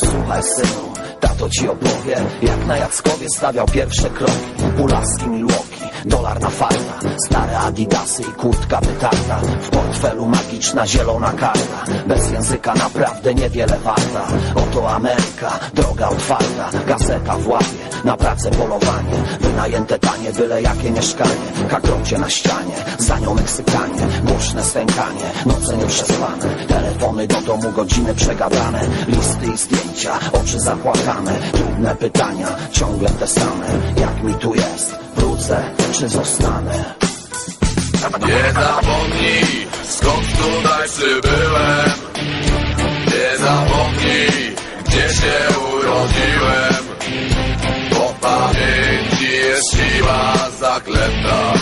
Posłuchaj synu, tato ci opowie Jak na Jackowie stawiał pierwsze kroki Pulaski Milwaukee, dolar na farta Stare adidasy i kurtka wytarta W portfelu magiczna zielona karta Bez języka naprawdę niewiele warta. Oto Ameryka, droga otwarta Gazeta w łapie, na pracę polowanie. Wynajęte tanie, byle jakie mieszkanie Kakrocie na ścianie, za nią Meksykanie Głośne stękanie, noce nieprzespane Telefony do domu, godziny przegadane Listy i zdjęcia, oczy zapłakane. Trudne pytania, ciągle te same. Jak mi tu jest, wrócę czy zostanę? Nie zapomnij, skąd tutaj przybyłem. Nie zapomnij, gdzie się urodziłem. Bo pamięci jest siła zaklęta.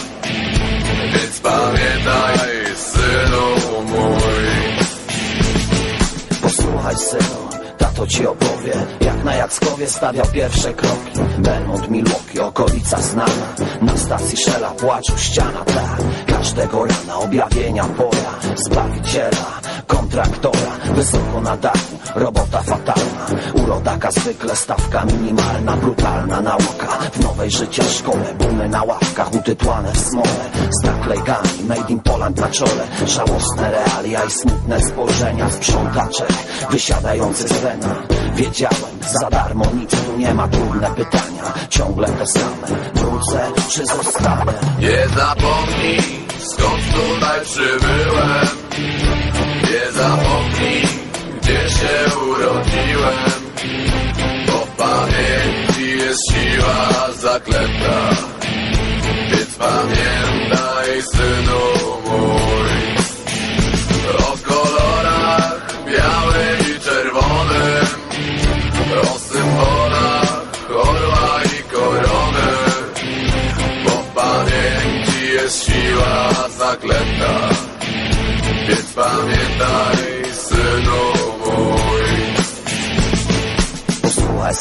Więc pamiętaj, synu mój. Posłuchaj synu, tato ci opowie. Jak na Jackowie stawiał pierwsze kroki Belmont, Milwaukee, okolica znana. Na stacji Shella płaczu ściana ta. Każdego rana objawienia pora Zbawiciela, kontraktora Wysoko na dachu, robota fatalna. Urodaka zwykle stawka minimalna Brutalna nauka. W nowej życia szkole Bumy na ławkach utytłane w smole. Z naklejkami made in Poland na czole. Żałosne realia i smutne spojrzenia Sprzątaczek wysiadający z rena. Wiedziałem, za darmo nic tu nie ma Trudne pytania, ciągle te same. Wrócę czy zostanę? Nie zapomnij, skąd tutaj przybyłem się urodziłem. Bo pamięci jest siła zaklęta. Więc pamiętaj, synu mój. O kolorach białym i czerwonym O symbolach orła i korony. Bo pamięci jest siła zaklęta. Więc pamiętaj,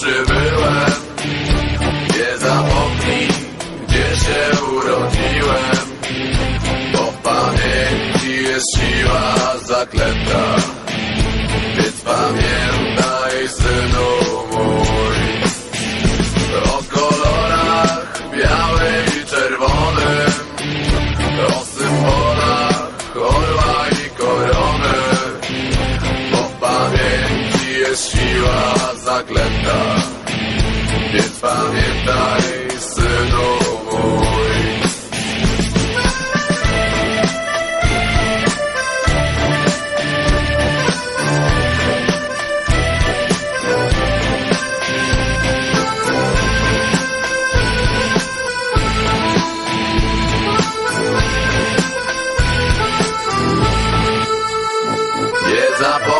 przybyłem Nie zapomnij, gdzie się urodziłem. Bo pamięci jest siła zaklęta. Więc pamiętaj, synu mój. O kolorach białym i czerwonym O symbolach orła i korony. Bo pamięci jest siła zaklęta pamiętaj, synu mój. Nie zapomnij,